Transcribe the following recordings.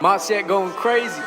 My shit going crazy.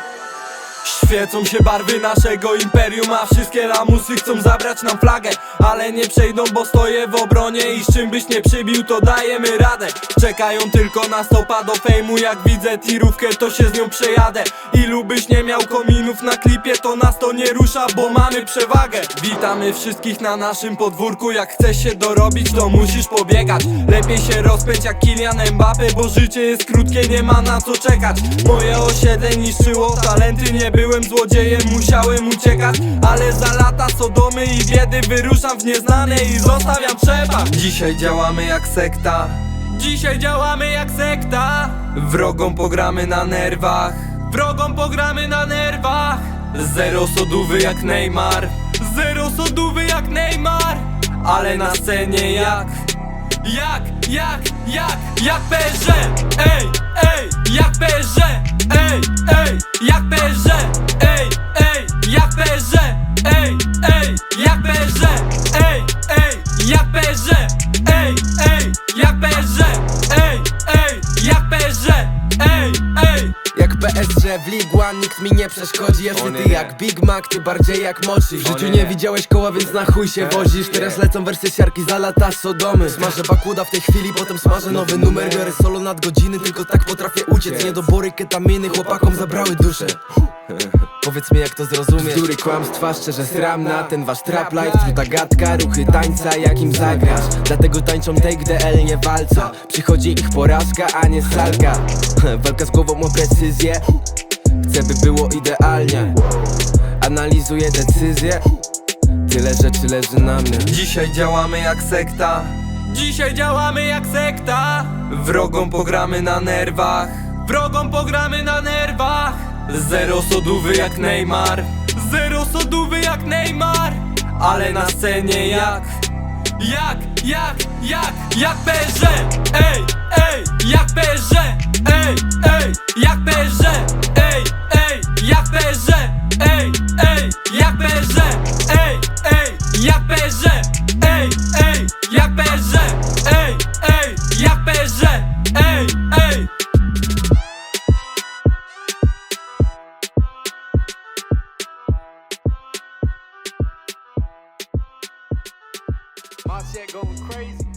Świecą się barwy naszego imperium A wszystkie lamusy chcą zabrać nam flagę. Ale nie przejdą, bo stoję w obronie I z czym byś nie przybił, to dajemy radę. Czekają tylko na stopa do fejmu. Jak widzę tirówkę, to się z nią przejadę. Ilu byś nie miał kominów na klipie To nas to nie rusza, bo mamy przewagę. Witamy wszystkich na naszym podwórku. Jak chcesz się dorobić, to musisz pobiegać. Lepiej się rozpędź jak Kylian Mbappe Bo życie jest krótkie, nie ma na co czekać. Moje osiedle niszczyło talenty Nie byłem złodziejem, musiałem uciekać Ale za lata Sodomy i biedy Wyruszam w nieznane i zostawiam trzepa Dzisiaj działamy jak sekta. Dzisiaj działamy jak sekta. Wrogom pogramy na nerwach. Wrogom pogramy na nerwach. Zero sodówy jak Neymar. Zero sodówy jak Neymar. Ale na scenie jak? Jak, jak, jak, jak Pże Ej, ej, Pże Ej, ej, jak Pże Ej, ej. Jak PSG w League One nikt mi nie przeszkodzi. Jeszcze ty nie. jak Big Mac, ty bardziej jak mochi. W życiu nie. nie widziałeś koła, więc na chuj się wozisz. Teraz lecą wersy siarki za lata Sodomy. Smażę bakuda w tej chwili, potem smażę nowy numer. Biorę solo nad godziny, tylko tak potrafię uciec Niedobory ketaminy chłopakom zabrały duszę. Powiedz mi jak to zrozumiesz Bzdury, kłamstwa, szczerze sram na ten wasz trap life. Truta gadka, ruchy tańca, jakim zagrasz. Dlatego tańczą take DL, nie walca. Przychodzi ich porażka, a nie salga Walka z głową o precyzję. Chcę by było idealnie. Analizuję decyzje. Tyle rzeczy leży na mnie. Dzisiaj działamy jak sekta. Dzisiaj działamy jak sekta. Wrogom pogramy na nerwach Wrogom pogramy na nerwach. Zero sodówy jak Neymar. Zero sodówy jak Neymar. Ale na scenie jak Jak, jak, jak, jak Pże Ej, ej, jak Pże Ej, ej, My shit going crazy.